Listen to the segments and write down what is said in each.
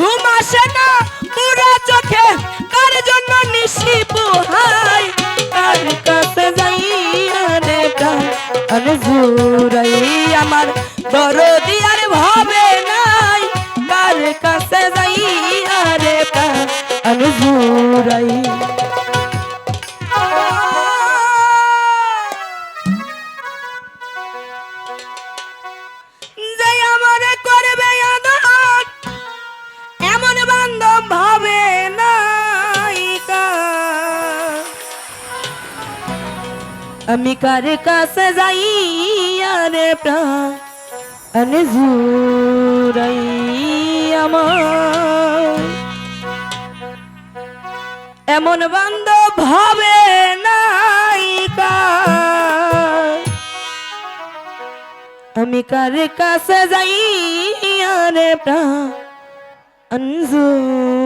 ঘুম আসে না পুরা চোখে কার জন্য নিশি পোহাই আমি কার কাছে যাই আরে প্রাণ? জুরাই আমার। এমন বান্ধব ভাবে আমি কার কাছে যাই আরে প্রাণ? যে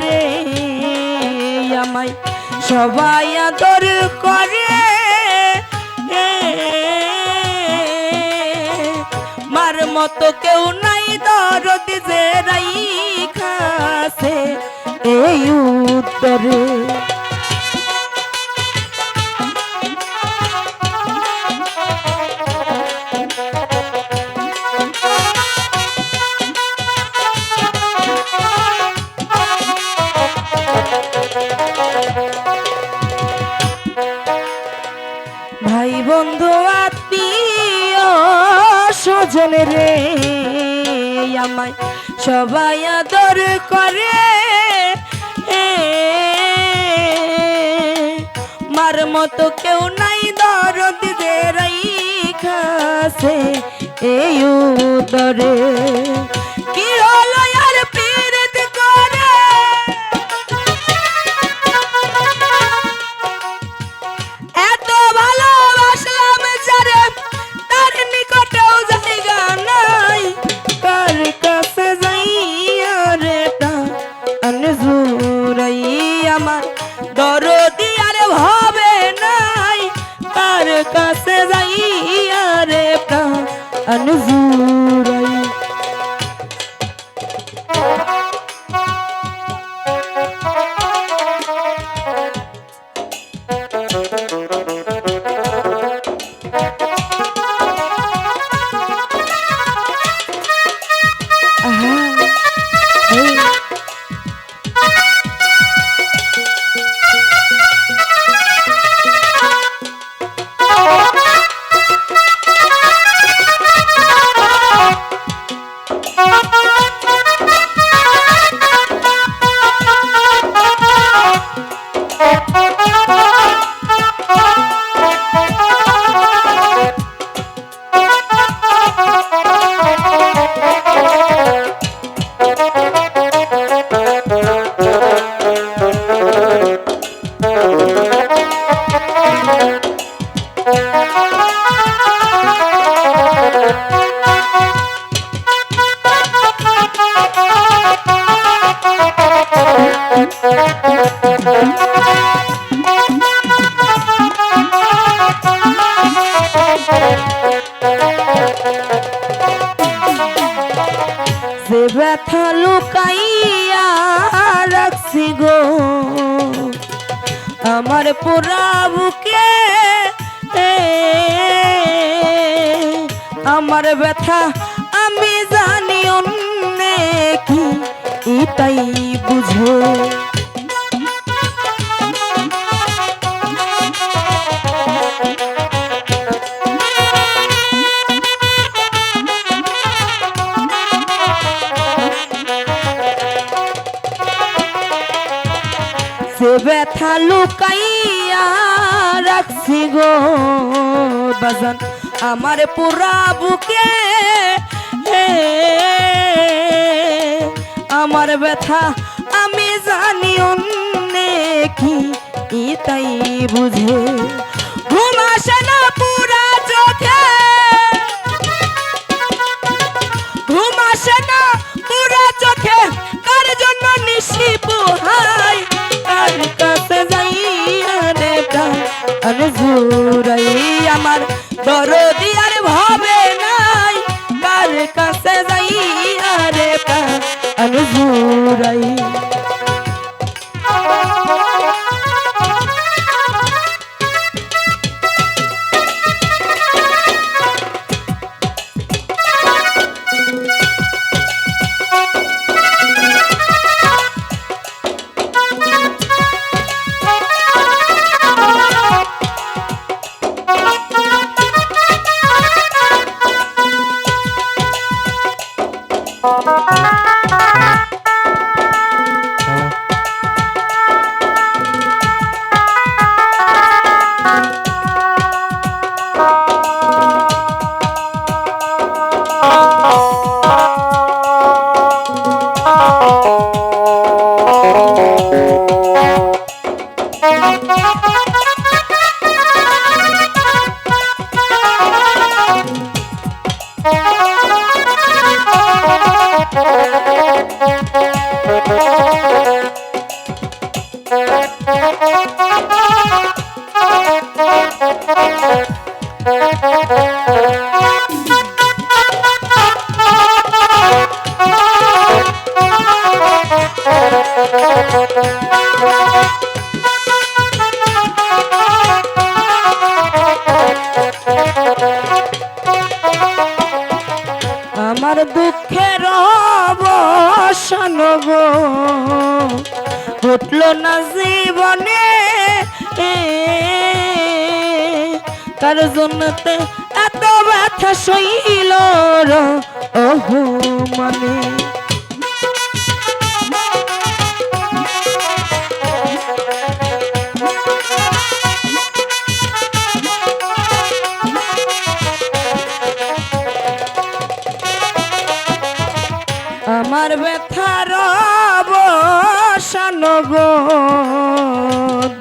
রে আমায়। সবাই আদর করে। মার মতো কেউ নাই দরদ যে খাসে এই উত্তরে ভাই বন্ধু, আত্মীয় স্বজনের রে, আমায় সবাই আদর করে। মার মতো কেউ নাই দরদ যে খাসে এই উদরে। বুকে ব্যথা লুকাইয়া রাখছি গো। আমার পোড়া বুকে আমার ব্যথা আমি জানি অন্য কি তাই বুঝো। সে ব্যথা লুকাইয়া রাখছি গো বাজান। আমার পুরা বুকে আমার ব্যথা আমি জানি অন্যে কি তাই বুঝে? ঘুম আসে না পুরা চোখে। জুরাই আমার দরদি আর ভাবে নাই কার কাছে যাই আরে প্রাণ আরে জুরাই আমার ঘটল না জীবনে। তার জন্য তে এত ব্যথা ওহো মানে। আমার ব্যথার অবসান গো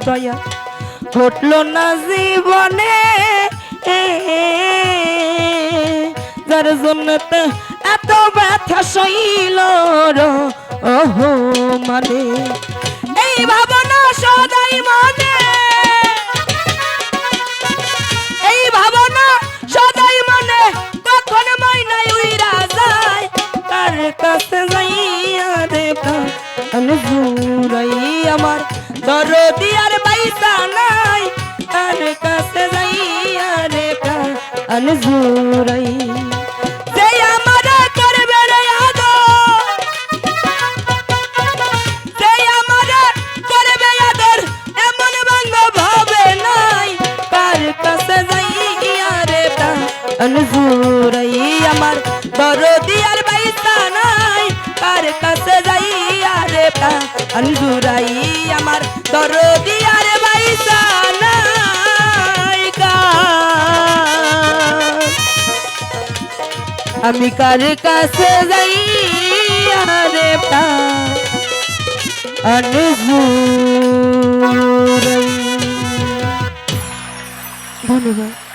দয়া। ঘটল না জীবনে, যার জন্য এত ব্যথা সইল ওহো মানে। এই ভাবনা সদাই মানে। এই ভাবনা সদাই মনে, কখন ময়নাই উইরা যায়? জুরাই আমার দরদি আর বাইসা নাই। তার কাছে যাইয়া রে প্রাণ জুরাই। আমার করবে রে যাইয়া রে প্রাণ জুরাই আমার দরদি আর বাইসা নাই আমি কার কাছে যাই রে ধন্যবাদ।